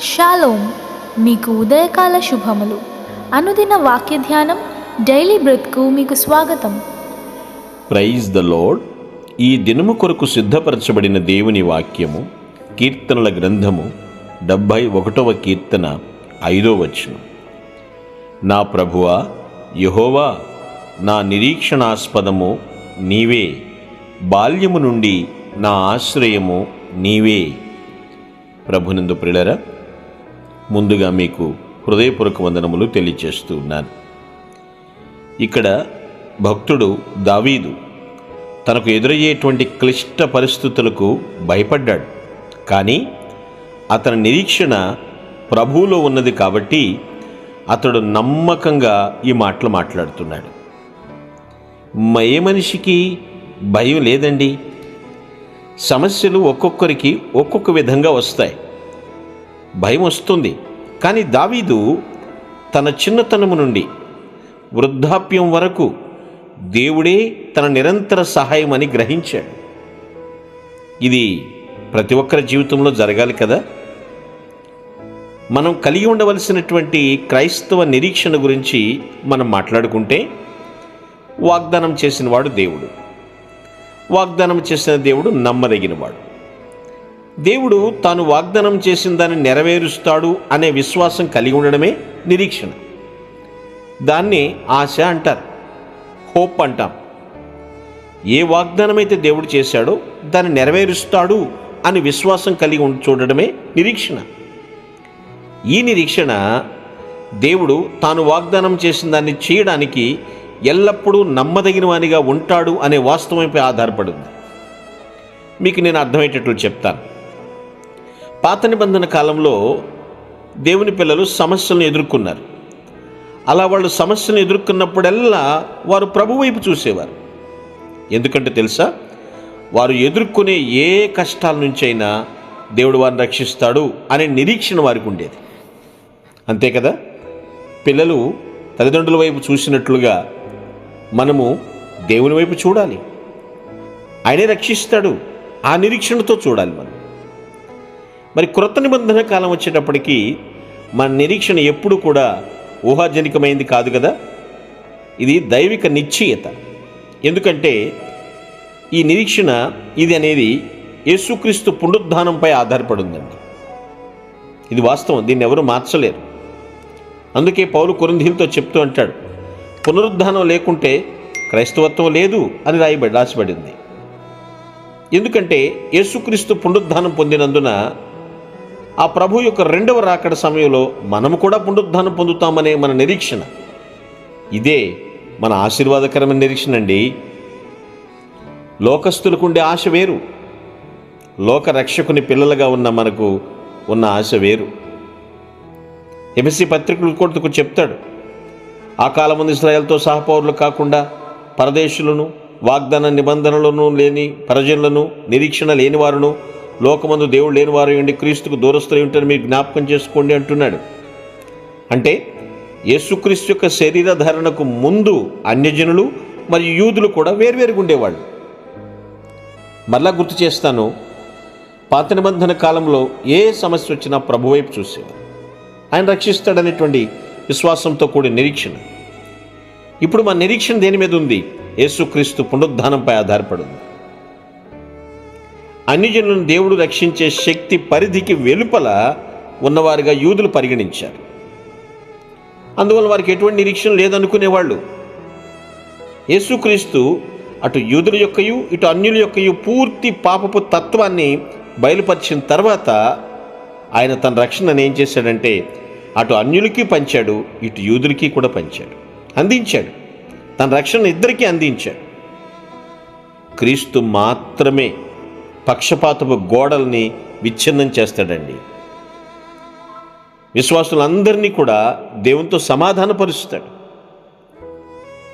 Shalom మీకు ఉదయకాల శుభములు. అనుదిన వాక్య ధ్యానం డైలీ బ్రెత్కు మీకు స్వాగతం. ప్రైజ్ ద లోడ్ ఈ దినము కొరకు సిద్ధపరచబడిన దేవుని వాక్యము కీర్తనల గ్రంథము డెబ్భై ఒకటవ కీర్తన ఐదో వచనం. నా ప్రభువా యహోవా నా నిరీక్షణాస్పదము నీవే. బాల్యము నుండి నా ఆశ్రయము నీవే. ప్రభునందు ప్రిలరా ముందుగా మీకు హృదయపూర్వక వందనములు తెలియచేస్తూ ఉన్నాను. ఇక్కడ భక్తుడు దావీదు తనకు ఎదురయ్యేటువంటి క్లిష్ట పరిస్థితులకు భయపడ్డాడు. కానీ అతని నిరీక్షణ ప్రభువులో ఉన్నది కాబట్టి అతడు నమ్మకంగా ఈ మాటలు మాట్లాడుతున్నాడు. ఏ మనిషికి భయం లేదండి? సమస్యలు ఒక్కొక్కరికి ఒక్కొక్క విధంగా వస్తాయి. భయం వస్తుంది. కానీ దావీదు తన చిన్నతనము నుండి వృద్ధాప్యం వరకు దేవుడే తన నిరంతర సహాయం అని గ్రహించాడు. ఇది ప్రతి ఒక్కరి జీవితంలో జరగాలి కదా? మనం కలిగి ఉండవలసినటువంటి క్రైస్తవ నిరీక్షణ గురించి మనం మాట్లాడుకుంటే వాగ్దానం చేసిన వాడు దేవుడు. వాగ్దానం చేసిన దేవుడు నమ్మదగినవాడు. దేవుడు తాను వాగ్దానం చేసిన దాన్ని నెరవేరుస్తాడు అనే విశ్వాసం కలిగి ఉండడమే నిరీక్షణ. దాన్ని ఆశ అంటారు హోప్ అంటాం. ఏ వాగ్దానం అయితే దేవుడు చేశాడో దాన్ని నెరవేరుస్తాడు అని విశ్వాసం కలిగి ఉండి చూడడమే నిరీక్షణ. ఈ నిరీక్షణ దేవుడు తాను వాగ్దానం చేసిన దాన్ని చేయడానికి ఎల్లప్పుడూ నమ్మదగిన వానిగా ఉంటాడు అనే వాస్తవంపై ఆధారపడింది మీకు నేను అర్థమయ్యేటట్లు చెప్తాను. పాత నిబంధన కాలంలో దేవుని పిల్లలు సమస్యలను ఎదుర్కొన్నారు. అలా వాళ్ళు సమస్యను ఎదుర్కొన్నప్పుడల్లా వారు ప్రభు వైపు చూసేవారు. ఎందుకంటే తెలుసా? వారు ఎదుర్కొనే ఏ కష్టాల నుంచైనా దేవుడు వారిని రక్షిస్తాడు అనే నిరీక్షణ వారికి ఉండేది. అంతే కదా? పిల్లలు తల్లిదండ్రుల వైపు చూసినట్లుగా మనము దేవుని వైపు చూడాలి. ఆయనే రక్షిస్తాడు. ఆ నిరీక్షణతో చూడాలి మనం. మరి క్రొత్త నిబంధన కాలం వచ్చేటప్పటికీ మన నిరీక్షణ ఎప్పుడు కూడా ఊహాజనికమైంది కాదు కదా? ఇది దైవిక నిశ్చయత. ఎందుకంటే ఈ నిరీక్షణ ఇది అనేది యేసుక్రీస్తు పునరుద్ధానంపై ఆధారపడిందండి. ఇది వాస్తవం దీన్ని ఎవరు మార్చలేరు. అందుకే పౌరు కొరింథీలతో చెప్తూ అంటాడు పునరుద్ధానం లేకుంటే క్రైస్తవత్వం లేదు అని రాయబడి రాసిబడింది. ఎందుకంటే యేసుక్రీస్తు పునరుద్ధానం పొందినందున ఆ ప్రభు యొక్క రెండవ రాకడ సమయంలో మనము కూడా పునరుద్ధానం పొందుతామనే మన నిరీక్షణ. ఇదే మన ఆశీర్వాదకరమైన నిరీక్షణ అండి. లోకస్తులకు ఉండే ఆశ వేరు. లోక రక్షకుని పిల్లలుగా ఉన్న మనకు ఉన్న ఆశ వేరు. ఎంఎస్సి పత్రికలు కొడుకు చెప్తాడు ఆ కాలమంది ఇస్రాయల్తో సహపౌరులు కాకుండా పరదేశులను వాగ్దాన నిబంధనలను లేని ప్రజలను నిరీక్షణ లేని వారును లోకమందు దేవుడు లేని వారు ఉండి క్రీస్తుకు దూరస్తులై ఉంటారని మీరు జ్ఞాపకం చేసుకోండి అంటున్నాడు. అంటే యేసుక్రీస్తు యొక్క శరీర ధారణకు ముందు అన్యజనులు మరియు యూదులు కూడా వేర్వేరుగా ఉండేవాళ్ళు. మరలా గుర్తు చేస్తాను పాత నిబంధన కాలంలో ఏ సమస్య వచ్చినా ప్రభు వైపు చూసేవారు. ఆయన రక్షిస్తాడనేటువంటి విశ్వాసంతో కూడిన నిరీక్షణ. ఇప్పుడు మా నిరీక్షణ దేని మీద ఉంది? యేసుక్రీస్తు పునరుద్ధానంపై ఆధారపడింది అన్ని జనులను దేవుడు రక్షించే శక్తి పరిధికి వెలుపల ఉన్నవారుగా యూదులు పరిగణించారు. అందువల్ల వారికి ఎటువంటి నిరీక్షణ లేదనుకునేవాళ్ళు. యేసుక్రీస్తు అటు యూదుల యొక్కయు ఇటు అన్యుల యొక్కయు పూర్తి పాపపు తత్వాన్ని బయలుపరిచిన తర్వాత ఆయన తన రక్షణను ఏం చేశాడంటే అటు అన్యులకి పంచాడు ఇటు యూదులకి కూడా పంచాడు. అందించాడు. తన రక్షణ ఇద్దరికీ అందించాడు. క్రీస్తు మాత్రమే పక్షపాతపు గోడల్ని విచ్ఛిన్నం చేస్తాడండి. విశ్వాసులందరినీ కూడా దేవునితో సమాధానపరుస్తాడు.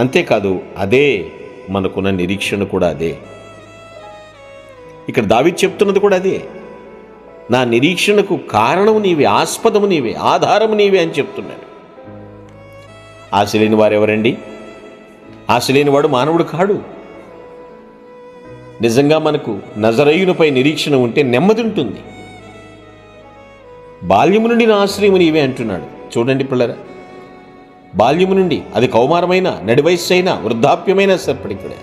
అంతేకాదు అదే మనకున్న నిరీక్షణ కూడా అదే. ఇక్కడ దావి చెప్తున్నది కూడా అదే. నా నిరీక్షణకు కారణము నీవే ఆస్పదము నీవే ఆధారము నీవే అని చెప్తున్నాడు. ఆశ లేని వారెవరండి ఆశ లేనివాడు మానవుడు కాడు. నిజంగా మనకు నజరయునిపై నిరీక్షణ ఉంటే నెమ్మది ఉంటుంది. బాల్యము నుండి నా ఆశ్రయము నీవే అంటున్నాడు. చూడండి పిల్లరా బాల్యము నుండి అది కౌమారమైన నడివయస్సు అయినా వృద్ధాప్యమైన సరిపడికడే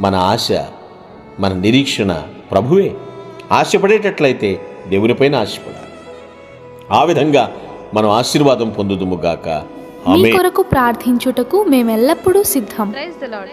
మన ఆశ మన నిరీక్షణ ప్రభువే. ఆశపడేటట్లయితే దేవునిపైన ఆశపడాలి. ఆ విధంగా మనం ఆశీర్వాదం పొందుదుముగాక మీ ఆమె కొరకు ప్రార్థించుటకు మేమెల్లప్పుడూ సిద్ధం. Praise the lord